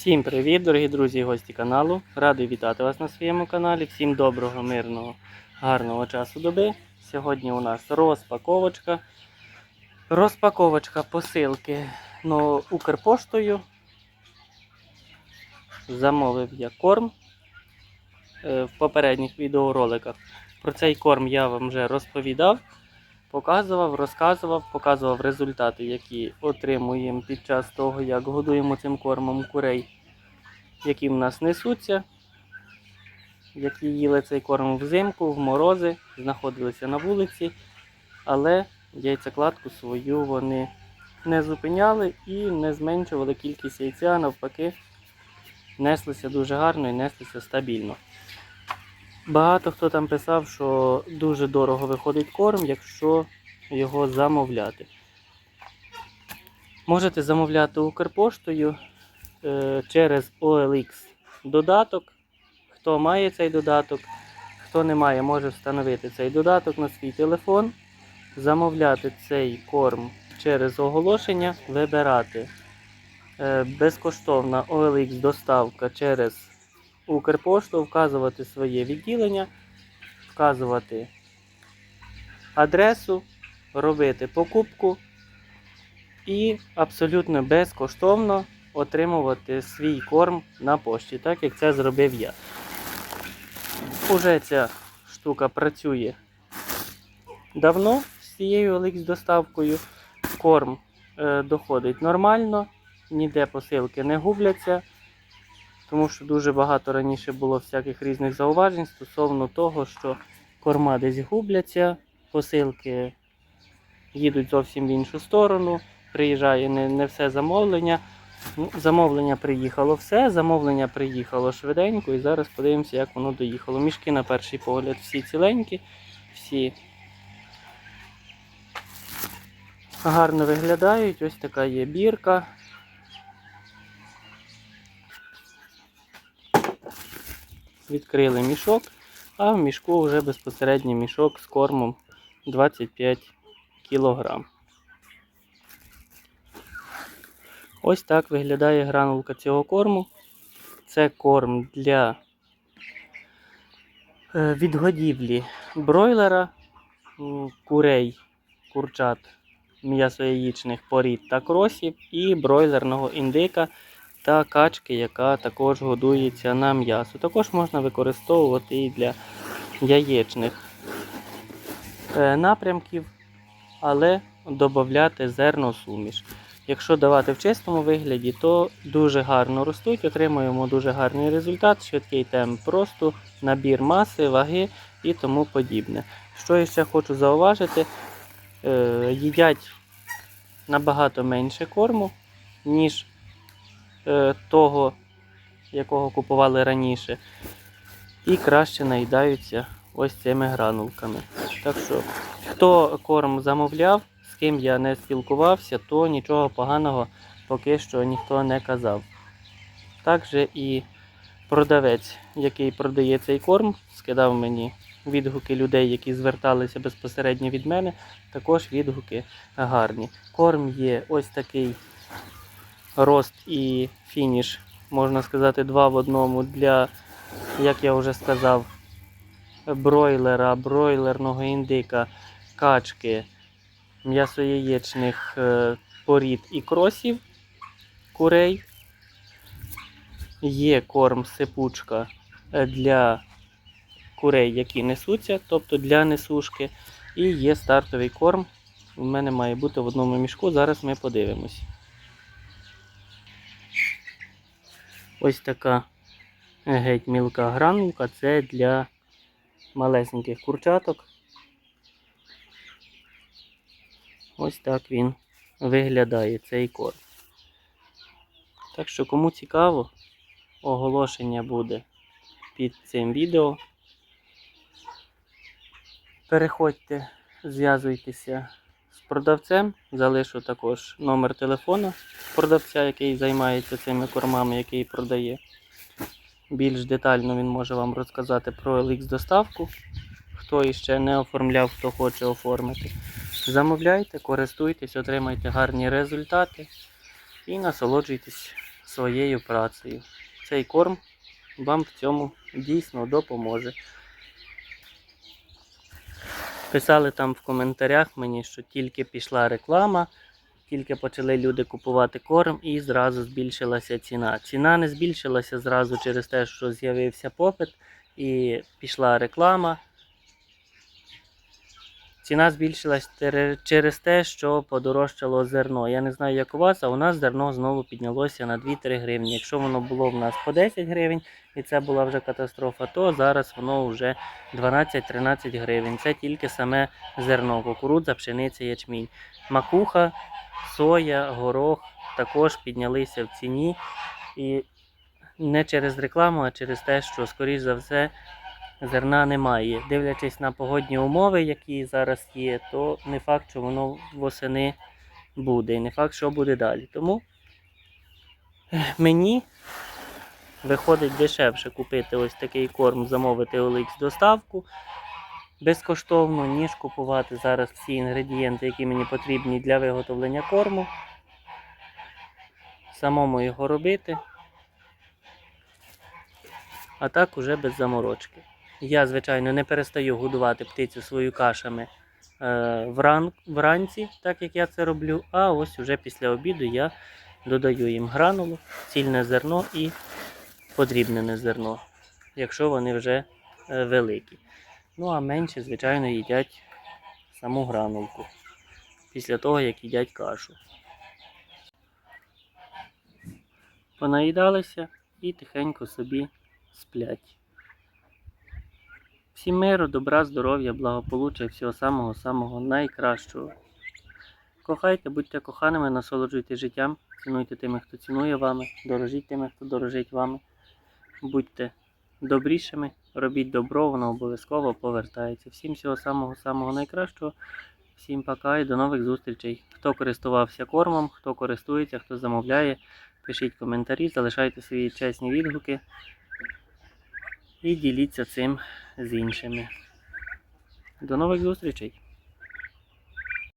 Всім привіт, дорогі друзі і гості каналу. Радий вітати вас на своєму каналі. Всім доброго, мирного, гарного часу доби. Сьогодні у нас розпаковочка. Розпаковочка посилки ну, Укрпоштою. Замовив я корм Е, в попередніх відеороликах. Про цей корм я вам вже розповідав, показував, розказував, показував результати, які отримуємо під час того, як годуємо цим кормом курей, які в нас несуться, які їли цей корм взимку, в морози, знаходилися на вулиці, але яйцекладку свою вони не зупиняли і не зменшували кількість яйця, навпаки, неслися дуже гарно і неслися стабільно. Багато хто там писав, що дуже дорого виходить корм, якщо його замовляти. Можете замовляти Укрпоштою е, через OLX додаток. Хто має цей додаток, хто не має, може встановити цей додаток на свій телефон, замовляти цей корм через оголошення, вибирати е, безкоштовна OLX доставка через Укрпошту, вказувати своє відділення, вказувати адресу, робити покупку і абсолютно безкоштовно отримувати свій корм на пошті, так як це зробив я. Уже ця штука працює давно з цією OLX доставкою. Корм е, доходить нормально, ніде посилки не губляться. Тому що дуже багато раніше було всяких різних зауважень стосовно того, що корма десь губляться, посилки їдуть зовсім в іншу сторону, приїжджає не, не все замовлення. Ну, Замовлення приїхало все, замовлення приїхало швиденько, і зараз подивимося, як воно доїхало. Мішки на перший погляд всі ціленькі, всі гарно виглядають. Ось така є бірка. Відкрили мішок, а в мішку вже безпосередньо мішок з кормом 25 кг. Ось так виглядає гранулка цього корму. Це корм для е, відгодівлі бройлера, курей, курчат, м'ясояєчних порід та кросів і бройлерного індика та качки, яка також годується на м'ясо. Також можна використовувати і для яєчних е, напрямків, але додати зерносуміш. Якщо давати в чистому вигляді, то дуже гарно ростуть, отримуємо дуже гарний результат, швидкий темп росту, набір маси, ваги і тому подібне. Що я ще хочу зауважити, е, їдять набагато менше корму, ніж того, якого купували раніше, і краще наїдаються ось цими гранулками. Так що, хто корм замовляв, з ким я не спілкувався, то нічого поганого поки що ніхто не казав. Також і продавець, який продає цей корм, скидав мені відгуки людей, які зверталися безпосередньо від мене, також відгуки гарні. Корм є ось такий рост і фініш, можна сказати, два в одному для, як я вже сказав, бройлера, бройлерного індика, качки, м'ясояєчних е, порід і кросів курей. Є корм сипучка е, для курей, які несуться, тобто для несушки. І є стартовий корм. У мене має бути в одному мішку. Зараз ми подивимось. Ось така геть мілка гранулка. Це для малесеньких курчаток. Ось так він виглядає цей корм. Так що, кому цікаво, оголошення буде під цим відео. Переходьте, зв'язуйтеся з продавцем, залишу також номер телефона продавця, який займається цими кормами, який продає. Більш детально він може вам розказати про LX доставку. Хто іще не оформляв, хто хоче оформити. Замовляйте, користуйтесь, отримайте гарні результати і насолоджуйтесь своєю працею. Цей корм вам в цьому дійсно допоможе. Писали там в коментарях мені, що тільки пішла реклама, тільки почали люди купувати корм і зразу збільшилася ціна. Ціна не збільшилася зразу через те, що з'явився попит і пішла реклама. Ціна збільшилась через те, що подорожчало зерно. Я не знаю, як у вас, а у нас зерно знову піднялося на 2-3 гривні. Якщо воно було в нас по 10 гривень, і це була вже катастрофа, то зараз воно вже 12-13 гривень. Це тільки саме зерно, кукурудза, пшениця, ячмінь. Макуха, соя, горох також піднялися в ціні. І не через рекламу, а через те, що, скоріш за все, зерна немає. Дивлячись на погодні умови, які зараз є, то не факт, що воно восени буде, і не факт, що буде далі. Тому мені виходить дешевше купити ось такий корм, замовити OLX доставку безкоштовно, ніж купувати зараз всі інгредієнти, які мені потрібні для виготовлення корму. Самому його робити. А так уже без заморочки. Я, звичайно, не перестаю годувати птицю свою кашами е, вран, вранці, так як я це роблю. А ось уже після обіду я додаю їм гранулу, цільне зерно і подрібнене зерно, якщо вони вже е, великі. Ну а менші, звичайно, їдять саму гранулку після того, як їдять кашу. Понаїдалися і тихенько собі сплять. Всім миру, добра, здоров'я, благополуччя і всього самого-самого найкращого. Кохайте, будьте коханими, насолоджуйте життям, цінуйте тими, хто цінує вами, дорожіть тими, хто дорожить вами. Будьте добрішими, робіть добро, воно обов'язково повертається. Всім всього самого-самого найкращого. Всім пока і до нових зустрічей. Хто користувався кормом, хто користується, хто замовляє, пишіть коментарі, залишайте свої чесні відгуки і діліться цим з іншими. До нових зустрічей!